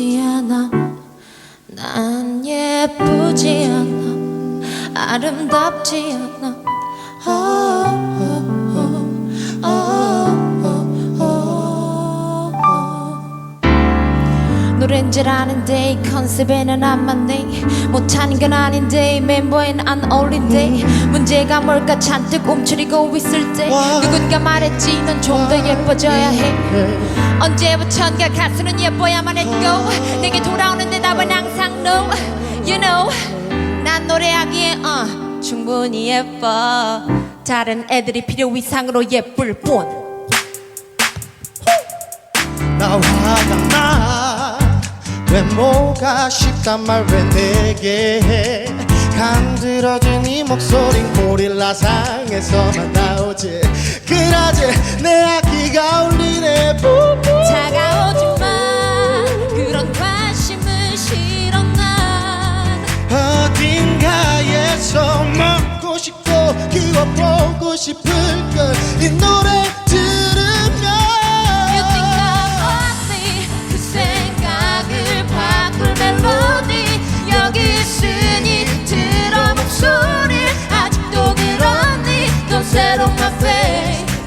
예쁘지 않아. 난 예쁘지 않아. 아름답지 않아. 인 줄 아는데 이 컨셉에는 안 맞네. 못하는 건 아닌데 이 멤버엔 안 어울린대. 문제가 뭘까 잔뜩 움츠리고 있을 때 와. 누군가 말했지 넌 좀 더 예뻐져야 해. 언제부턴가 가수는 예뻐야만 했고 내게 돌아오는 대답은 항상 no. You know 난 노래하기에 어, 충분히 예뻐. 다른 애들이 필요 이상으로 예쁠 뿐. 나 화가 나 외모가 쉽단 말 왜 내게 해? 간드러진 이 목소린 고릴라상에서만 나오지. 그라지 내 악기가 울리네. 뿜뿜 차가워지만 그런 관심은 싫어 난. 어딘가에서 먹고 싶고 그거 보고 싶을 걸이 노래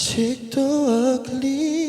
아직도 ugly